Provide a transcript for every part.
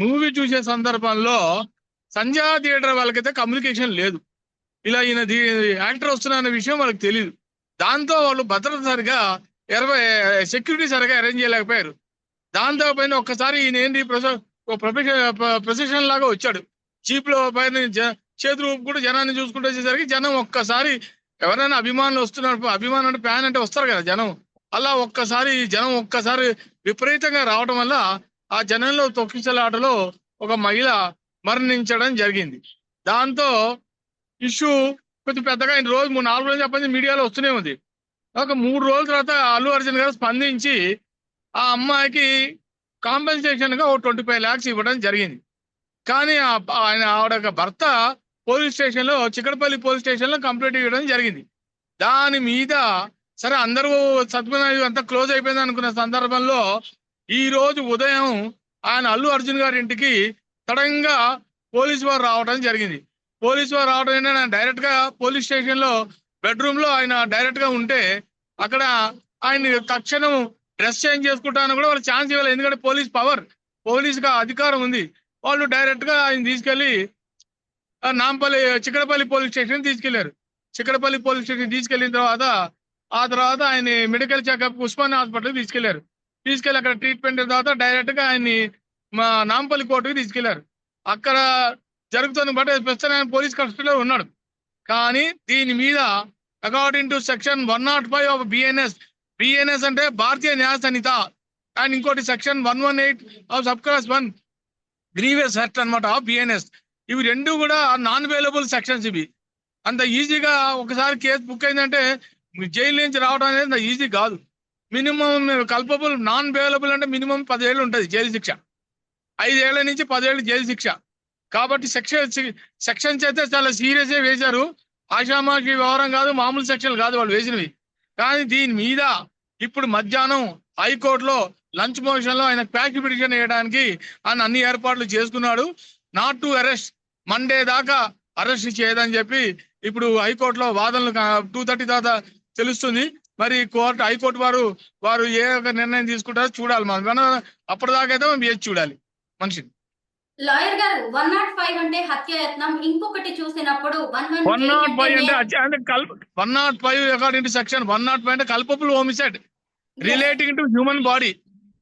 Movie చూసే సందర్భంలో సంధ్యా theatre వాళ్ళకైతే కమ్యూనికేషన్ లేదు. ఇలా ఈయన యాక్టర్ వస్తున్న విషయం వాళ్ళకి తెలియదు దాంతో వాళ్ళు భద్రత సరిగా ఇరవై సెక్యూరిటీ సరిగా అరేంజ్ చేయలేకపోయారు. దాంతో పైన ఒక్కసారి ఈయన ఏంటి ప్రొఫెషన్ లాగా వచ్చాడు. జీప్లో పైన చేతులు కూడా జనాన్ని చూసుకుంటూ వచ్చేసరికి జనం ఒక్కసారి ఎవరైనా అభిమానులు వస్తున్నారు అభిమానం అంటే ఫ్యాన్ అంటే వస్తారు కదా జనం. అలా ఒక్కసారి జనం ఒక్కసారి విపరీతంగా రావడం వల్ల ఆ జనంలో తొక్కిసలాటలో ఒక మహిళ మరణించడం జరిగింది. దాంతో ఇష్యూ కొంచెం పెద్దగా ఆయన రోజు మూడు నాలుగు రోజులు చెప్పండి మీడియాలో వస్తూనే ఉంది. ఒక మూడు రోజుల తర్వాత అల్లు అర్జున్ గారు స్పందించి ఆ అమ్మాయికి కాంపెన్సేషన్గా ఒక ట్వంటీ ఫైవ్ ల్యాక్స్ ఇవ్వడం జరిగింది. కానీ ఆ- ఆయన ఆవిడ యొక్క భర్త పోలీస్ స్టేషన్లో చిక్కడపల్లి పోలీస్ స్టేషన్లో కంప్లైంట్ ఇవ్వడం జరిగింది. దాని మీద సరే అందరూ సత్యనారాయణ అంతా క్లోజ్ అయిపోయింది అనుకున్న సందర్భంలో ఈ రోజు ఉదయం ఆయన అల్లు అర్జున్ గారి ఇంటికి సడన్గా పోలీసు వారు రావడం జరిగింది. పోలీసు వారు రావడం ఏంటంటే డైరెక్ట్గా పోలీస్ స్టేషన్లో బెడ్రూమ్లో ఆయన డైరెక్ట్గా ఉంటే అక్కడ ఆయన తక్షణం డ్రెస్ చేంజ్ చేసుకుంటాను కూడా వాళ్ళు ఛాన్స్ ఇవ్వాలి ఎందుకంటే పోలీస్ పవర్ పోలీస్గా అధికారం ఉంది. వాళ్ళు డైరెక్ట్గా ఆయన తీసుకెళ్ళి నాంపల్లి చిక్కడపల్లి పోలీస్ స్టేషన్ తీసుకెళ్ళారు. చిక్కడపల్లి పోలీస్ స్టేషన్ తీసుకెళ్ళిన తర్వాత ఆ తర్వాత ఆయన మెడికల్ చెకప్ ఉస్మాన్ హాస్పిటల్ తీసుకెళ్ళారు. తీసుకెళ్ళి అక్కడ ట్రీట్మెంట్ తర్వాత డైరెక్ట్గా ఆయన్ని మా నాంపల్లి కోర్టుకి తీసుకెళ్ళారు. అక్కడ జరుగుతుంది బట్ ప్రస్తుతం ఆయన పోలీస్ కస్టడీలో ఉన్నాడు. కానీ దీని మీద according to section one not five of BNS BNS అంటే భారతీయ న్యాయ సంహిత అండ్ ఇంకోటి section one one eight of sub clause one grievous act అనమాట బిఎన్ఎస్ ఇవి రెండు కూడా నాన్ అవైలబుల్ సెక్షన్స్ ఇవి. అంత ఈజీగా ఒకసారి కేసు బుక్ అయిందంటే జైలు నుంచి రావడం అనేది ఈజీ కాదు. మినిమం కల్పబుల్ నాన్ అవైలబుల్ అంటే మినిమం పదేళ్ళు ఉంటుంది జైలు శిక్ష. ఐదేళ్ళ నుంచి పదేళ్ళు జైలు శిక్ష. కాబట్టి సెక్షన్ సెక్షన్స్ అయితే చాలా సీరియస్ వేశారు. ఆషామాషి వ్యవహారం కాదు మామూలు సెక్షన్ కాదు వాళ్ళు వేసినవి. కానీ దీని మీద ఇప్పుడు మధ్యాహ్నం హైకోర్టులో లంచ్ మోషన్లో ఆయన ప్యాక్ పిటిషన్ వేయడానికి ఆయన అన్ని ఏర్పాట్లు చేసుకున్నాడు. నాట్ టు అరెస్ట్ మండే దాకా అరెస్ట్ చేయదని చెప్పి ఇప్పుడు హైకోర్టులో వాదనలు టూ థర్టీ తర్వాత తెలుస్తుంది. మరి కోర్టు హైకోర్టు వారు వారు ఏ ఒక నిర్ణయం తీసుకుంటారో చూడాలి మనం. మనం అప్పటిదాకా అయితే మనం వేచి చూడాలి? మనిషిని. లాయర్ గారు వన్ నాట్ ఫైవ్ అంటే హత్యాయత్నం ఇంకొకటి చూసినప్పుడు వన్ నాట్ ఫైవ్ అంటే అంటే కల్ప one not five according to section one not five అంటే culpable homicide relating to human body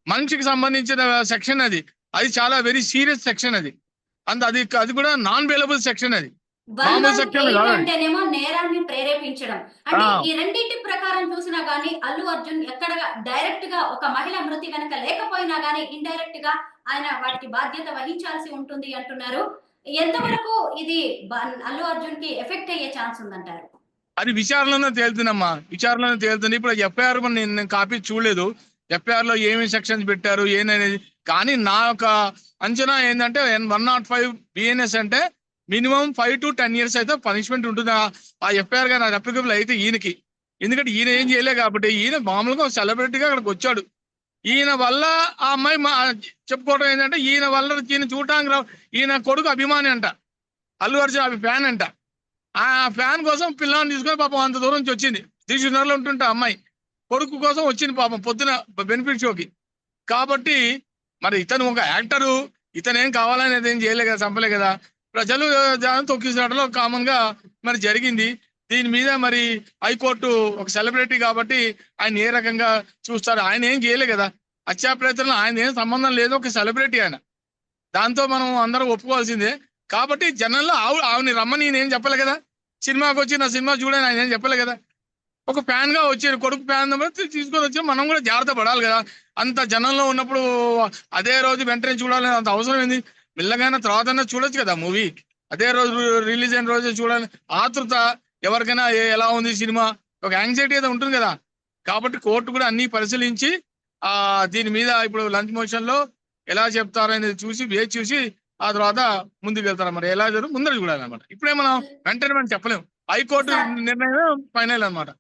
మనిషికి సంబంధించిన సెక్షన్ అది. అది చాలా వెరీ సీరియస్ సెక్షన్ అది. అంత అది అది కూడా నాన్ అవైలబుల్ సెక్షన్ అది. అంటేనేమో నేరాన్ని ప్రేరేపించడం. అంటే. ఈ రెండింటి ప్రకారం చూసినా గానీ అల్లు అర్జున్ ఎక్కడ డైరెక్ట్గా ఒక మహిళ మృతి కనుక లేకపోయినా గానీ ఇండైరెక్ట్గా ఆయన వాటికి బాధ్యత వహించాల్సి ఉంటుంది అంటున్నారు. ఎంతవరకు ఇది అల్లు అర్జున్కి ఎఫెక్ట్ అయ్యే ఛాన్స్ ఉందంటారు? అది విచారణలో తేలుతుందమ్మా. విచారణలో తేలుతుంది. ఇప్పుడు ఎఫ్ఐఆర్ నేను నేను కాపీ చూడలేదు. ఎఫ్ఐఆర్లో ఏమి సెక్షన్స్ పెట్టారు ఏందనేది కానీ నా యొక్క అంచనా ఏంటంటే వన్ నాట్ ఫైవ్ బిఎన్ఎస్ అంటే minimum five to ten years అయితే పనిష్మెంట్ ఉంటుంది? ఆ- ఎఫ్ఐఆర్గా అప్లికబుల్ అయితే ఈయనకి. ఎందుకంటే ఈయన ఏం చేయలే కాబట్టి ఈయన మామూలుగా సెలబ్రిటీగా అక్కడికి వచ్చాడు. ఈయన వల్ల ఆ అమ్మాయి మా చెప్పుకోవడం ఏంటంటే ఈయన వల్ల ఈయన చూడటానికి రా- ఈయన కొడుకు అభిమాని అంట. అల్లు అర్జున్ అవి ఫ్యాన్ అంట. ఆ ఫ్యాన్ కోసం పిల్లని తీసుకొని పాపం అంత దూరం నుంచి వచ్చింది. దిశనర్లో ఉంటుంటే ఆ అమ్మాయి. కొడుకు కోసం వచ్చింది పాపం పొద్దున బెనిఫిట్ షోకి. కాబట్టి మరి ఇతను ఒక యాక్టరు. ఇతను ఏం కావాలనేది ఏం చేయలే కదా చంపలే కదా. ప్రజలు జనం తొక్కిసడలో కామన్గా మరి జరిగింది. దీని మీద మరి హైకోర్టు ఒక సెలబ్రిటీ కాబట్టి ఆయన ఏ రకంగా చూస్తారు? ఆయన ఏం చేయలే కదా. హత్యా ప్రయత్నంలో ఆయన ఏం సంబంధం లేదు. ఒక సెలబ్రిటీ ఆయన. దాంతో మనం అందరం ఒప్పుకోవాల్సిందే. కాబట్టి జనంలో ఆవు ఆవిని రమ్మని నేను చెప్పలే కదా? సినిమాకి వచ్చి నా సినిమా చూడని ఆయన ఏం చెప్పలే కదా? ఒక ఫ్యాన్గా వచ్చి కొడుకు ఫ్యాన్ తీసుకొని వచ్చి మనం కూడా జాగ్రత్త పడాలి కదా. అంత జనంలో ఉన్నప్పుడు అదే రోజు వెంటనే చూడాలని అంత అవసరం ఏంది? మెల్లగానే తర్వాత చూడొచ్చు కదా మూవీ అదే రోజు రిలీజ్ అయిన రోజు చూడాలి. ఆతృత ఎవరికైనా ఎలా ఉంది సినిమా? ఒక యాంగ్జైటీ అయితే ఉంటుంది కదా. కాబట్టి కోర్టు కూడా అన్ని పరిశీలించి ఆ దీని మీద ఇప్పుడు లంచ్ మోషన్లో ఎలా చెప్తారో అనేది చూసి వేచి చూసి ఆ తర్వాత ముందుకు వెళ్తారు మరి ఎలా జరుగుతుంది ముందర చూడాలి అనమాట ఇప్పుడే మనం వెంటనే మనం చెప్పలేము హైకోర్టు నిర్ణయం ఫైనల్ అన్నమాట.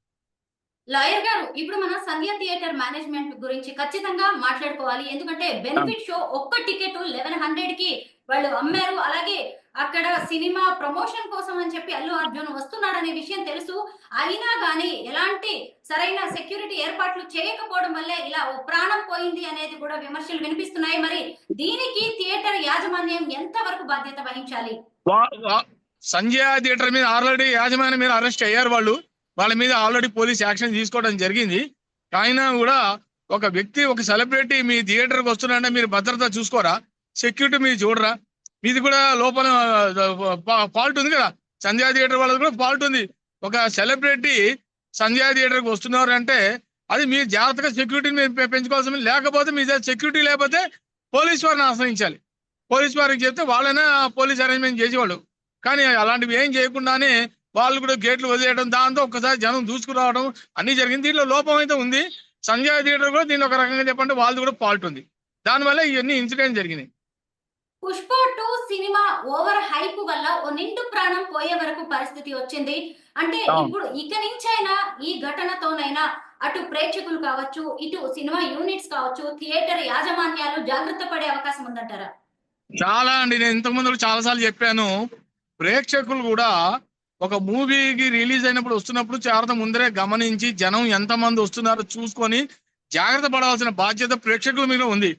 లాయర్ గారు ఇప్పుడు మనం సంధ్య థియేటర్ మేనేజ్మెంట్ గురించి ఖచ్చితంగా మాట్లాడుకోవాలి. ఎందుకంటే బెనిఫిట్ షో ఒక్క టికెట్ లెవెన్ హండ్రెడ్కి వాళ్ళు అమ్మారు. అలాగే అక్కడ సినిమా ప్రమోషన్ కోసం అని చెప్పి అల్లు అర్జున్ వస్తున్నాడనే విషయం తెలుసు. అయినా కానీ ఎలాంటి సరైన సెక్యూరిటీ ఏర్పాట్లు చేయకపోవడం వల్లే ఇలా ఓ ప్రాణం పోయింది అనేది కూడా విమర్శలు వినిపిస్తున్నాయి. మరి దీనికి థియేటర్ యాజమాన్యం ఎంత వరకు బాధ్యత వహించాలి? సంజయ్ థియేటర్ మీద ఆల్రెడీ యాజమాన్యం మీద అరెస్ట్ అయ్యారు వాళ్ళు. వాళ్ళ మీద ఆల్రెడీ పోలీస్ యాక్షన్ తీసుకోవడం జరిగింది. అయినా కూడా ఒక వ్యక్తి ఒక సెలబ్రిటీ మీ థియేటర్కి వస్తున్నారంటే మీరు భద్రత చూసుకోరా? సెక్యూరిటీ మీరు చూడరా? మీది కూడా లోపల ఫాల్ట్ ఉంది కదా? సంధ్యా థియేటర్ వాళ్ళది కూడా ఫాల్ట్ ఉంది. ఒక సెలబ్రిటీ సంధ్యా థియేటర్కి వస్తున్నారు అంటే అది మీరు జాగ్రత్తగా సెక్యూరిటీని మీరు పెంచుకోవాల్సింది లేకపోతే మీ సెక్యూరిటీ లేకపోతే పోలీస్ వారిని ఆశ్రయించాలి. పోలీస్ వారికి చెప్తే వాళ్ళైనా పోలీస్ అరేంజ్మెంట్ చేసేవాళ్ళు. కానీ అలాంటివి ఏం చేయకుండానే వాళ్ళు కూడా గేట్లు వదిలేయడం దాంతో ఒక్కసారి జనం దూసుకురావడం అన్ని జరిగింది. దీంట్లో లోపం అయితే ఉంది. సంజయ్ థియేటర్ కూడా దీనిలో ఒక రకంగా చెప్పంటే వాళ్ళది కూడా ఫాల్ట్ ఉంది. దానివల్ల ఇవన్నీ ఇన్సిడెంట్ జరిగినాయి. Pushpa two cinema over hype వల్ల ఓ నిండు ప్రాణం పోయే వరకు పరిస్థితి వచ్చింది. అంటే. ఇప్పుడు ఇక నుంచైనా ఈ ఘటనతోనైనా అటు ప్రేక్షకులు కావచ్చు ఇటు సినిమా యూనిట్స్ కావచ్చు థియేటర్ యాజమాన్యాలు జాగ్రత్త పడే అవకాశం ఉందంటారా? చాలా అండి. నేను ఇంతకు ముందు చాలా సార్లు చెప్పాను. ప్రేక్షకులు కూడా ఒక మూవీకి రిలీజ్ అయినప్పుడు వస్తున్నప్పుడు జాగ్రత్త ముందరే గమనించి జనం ఎంతమంది వస్తున్నారో చూసుకొని జాగ్రత్త పడాల్సిన బాధ్యత ప్రేక్షకుల మీద ఉంది.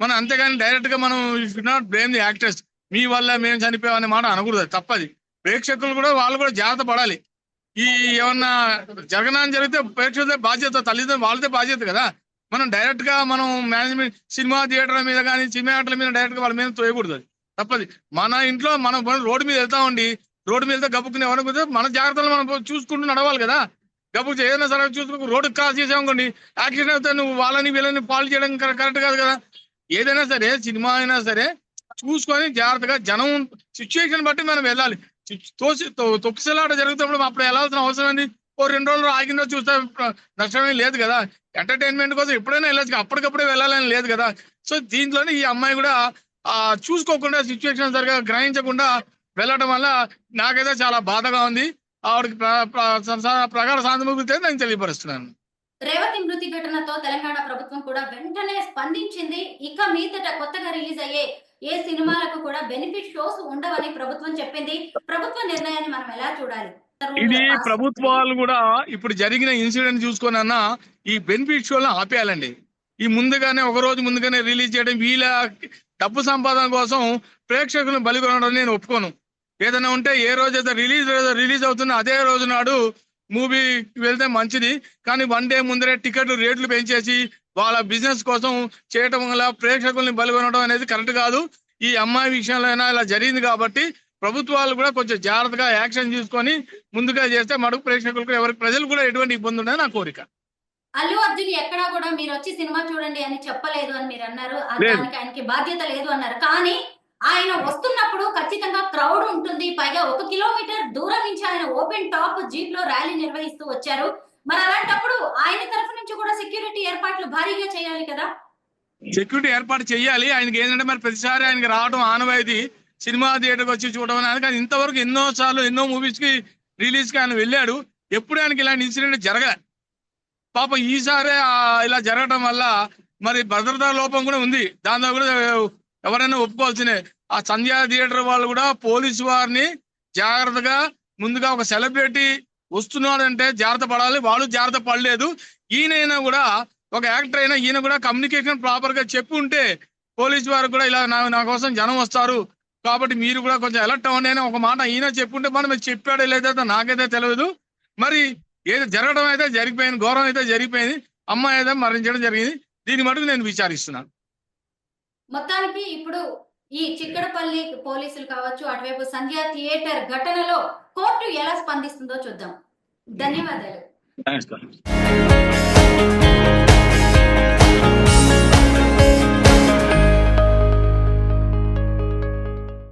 మనం అంతేగాని డైరెక్ట్గా మనం should not blame the actors మీ వల్ల మేము చనిపోయామనే మాట అనకూడదు. తప్పది. ప్రేక్షకులు కూడా వాళ్ళు కూడా జాగ్రత్త పడాలి. ఈ ఏమన్నా జరగనాన్ని జరిగితే ప్రేక్షకులదే బాధ్యత తల్లిదండ్రులు వాళ్ళదే బాధ్యత కదా. మనం డైరెక్ట్గా మనం మేనేజ్మెంట్ సినిమా థియేటర్ల మీద కానీ సినిమా థియేటర్ల మీద డైరెక్ట్గా వాళ్ళ మీద తోయకూడదు తప్పది. మన ఇంట్లో మనం రోడ్డు మీద వెళ్తామండి రోడ్డు మీద వెళ్తే గబుక్కుని ఎవరికి మన జాగ్రత్తలు మనం చూసుకుంటూ నడవాలి కదా. గబుక్ ఏదైనా సరే చూసుకో రోడ్డు క్రాస్ చేసామనుకోండి యాక్సిడెంట్ అవుతే నువ్వు వాళ్ళని వీళ్ళని పాలు చేయడం కరెక్ట్ కాదు కదా. ఏదైనా సరే సినిమా అయినా సరే చూసుకొని జాగ్రత్తగా జనం సిచ్యువేషన్ బట్టి మనం వెళ్ళాలి. తోసి తో- తొక్కిసలాట జరుగుతున్నప్పుడు అప్పుడు వెళ్ళాల్సిన అవసరం ఏంది ఓ రెండు రోజులు ఆగిందో చూస్తే నష్టమే లేదు కదా. ఎంటర్టైన్మెంట్ కోసం ఎప్పుడైనా వెళ్ళచ్చు అప్పటికప్పుడే వెళ్ళాలని లేదు కదా. సో దీంట్లోనే ఈ అమ్మాయి కూడా చూసుకోకుండా సిచ్యువేషన్ సరిగా గ్రహించకుండా వెళ్ళడం వల్ల నాకైతే చాలా బాధగా ఉంది. ఆవిడకి ప్రగాఢ సానుభూతి నేను తెలియపరుస్తున్నాను. రేవతి మృతి ఘటనతో తెలంగాణ ప్రభుత్వం కూడా వెంటనే స్పందించింది. ఇక మీదట కొత్తగా రిలీజ్ అయ్యే ఏ సినిమాలకు కూడా బెనిఫిట్ షోస్ ఉండవని ప్రభుత్వం చెప్పింది. ప్రభుత్వ నిర్ణయాన్ని మనం ఎలా చూడాలి? ఇది ప్రభుత్వాలు కూడా ఇప్పుడు జరిగిన ఇన్సిడెంట్ చూసుకొని అన్న ఈ బెనిఫిట్ షోలను ఆపేయాలండి. ఈ ముందుగానే ఒక రోజు ముందుగానే రిలీజ్ చేయడం వీళ్ళ డబ్బు సంపాదన కోసం ప్రేక్షకులను బలికొనడం నేను ఒప్పుకోను. ఏదైనా ఉంటే ఏ రోజు అయితే రిలీజ్ రిలీజ్ అవుతుందో అదే రోజు నాడు మూవీ వెళ్తే మంచిది. కానీ వన్ డే ముందరే టికెట్లు రేట్లు పెంచేసి వాళ్ళ బిజినెస్ కోసం చేయటం వల్ల ప్రేక్షకుల్ని బలికొనడం అనేది కరెక్ట్ కాదు. ఈ అమ్మాయి విషయంలో అయినా ఇలా జరిగింది కాబట్టి ప్రభుత్వాలు కూడా కొంచెం జాగ్రత్తగా యాక్షన్ తీసుకొని ముందుగా చేస్తే మడుగు ప్రేక్షకులకు ఎవరి ప్రజలు కూడా ఎటువంటి ఇబ్బంది ఉండదని నా కోరిక. అల్లు అర్జున్ ఎక్కడా కూడా మీరు వచ్చి సినిమా చూడండి అని చెప్పలేదు అని మీరు అన్నారు. దానికి ఆయనకి బాధ్యత లేదు అన్నారు. కానీ ఆయన వస్తున్నప్పుడు ఖచ్చితంగా క్రౌడ్ ఉంటుంది. పైగా ఒక కిలోమీటర్ దూరం నుంచి ఆయన ఓపెన్ టాప్ జీప్లో ర్యాలీ నిర్వహిస్తూ వచ్చారు. మరి అలాంటప్పుడు ఆయన తరఫు నుంచి కూడా సెక్యూరిటీ ఏర్పాట్లు భారీగా చేయాలి కదా? సెక్యూరిటీ ఏర్పాటు చేయాలి. ఆయనకి ఏంటంటే మరి ప్రతిసారి ఆయనకి రావడం ఆనవాయితీ. సినిమా థియేటర్కి వచ్చి చూడడం అనేది కానీ ఇంతవరకు ఎన్నో సార్లు ఎన్నో మూవీస్కి రిలీజ్కి ఆయన వెళ్ళాడు. ఎప్పుడు ఆయనకి ఇలాంటి ఇన్సిడెంట్ జరగలే. పాపం ఈసారి ఇలా జరగడం వల్ల మరి భద్రతా లోపం కూడా ఉంది. దాంతో కూడా ఎవరైనా ఒప్పుకోవాల్సిందే. ఆ సంధ్యా థియేటర్ వాళ్ళు కూడా పోలీసు వారిని జాగ్రత్తగా ముందుగా ఒక సెలబ్రిటీ వస్తున్నాడంటే జాగ్రత్త పడాలి. వాళ్ళు జాగ్రత్త పడలేదు. ఈయనైనా కూడా ఒక యాక్టర్ అయినా ఈయన కూడా కమ్యూనికేషన్ ప్రాపర్గా చెప్పి ఉంటే పోలీస్ వారు కూడా ఇలా నా నా కోసం జనం వస్తారు. కాబట్టి మీరు కూడా కొంచెం అలర్ట్ అవ్వండి. అని ఒక మాట ఈయన చెప్పుంటే మనం చెప్పాడో లేదో నాకైతే తెలియదు. మరి ఏదో జరగడం అయితే జరిగిపోయింది ఘోరం అయితే జరిగిపోయింది అమ్మాయి అయితే మరణించడం జరిగింది. దీని మటుకు నేను విచారిస్తున్నాను. మొత్తానికి ఇప్పుడు ఈ చిక్కడపల్లి పోలీసులు కావచ్చు అటువైపు సంధ్యా థియేటర్ ఘటనలో కోర్టు ఎలా స్పందిస్తుందో చూద్దాం. ధన్యవాదాలు.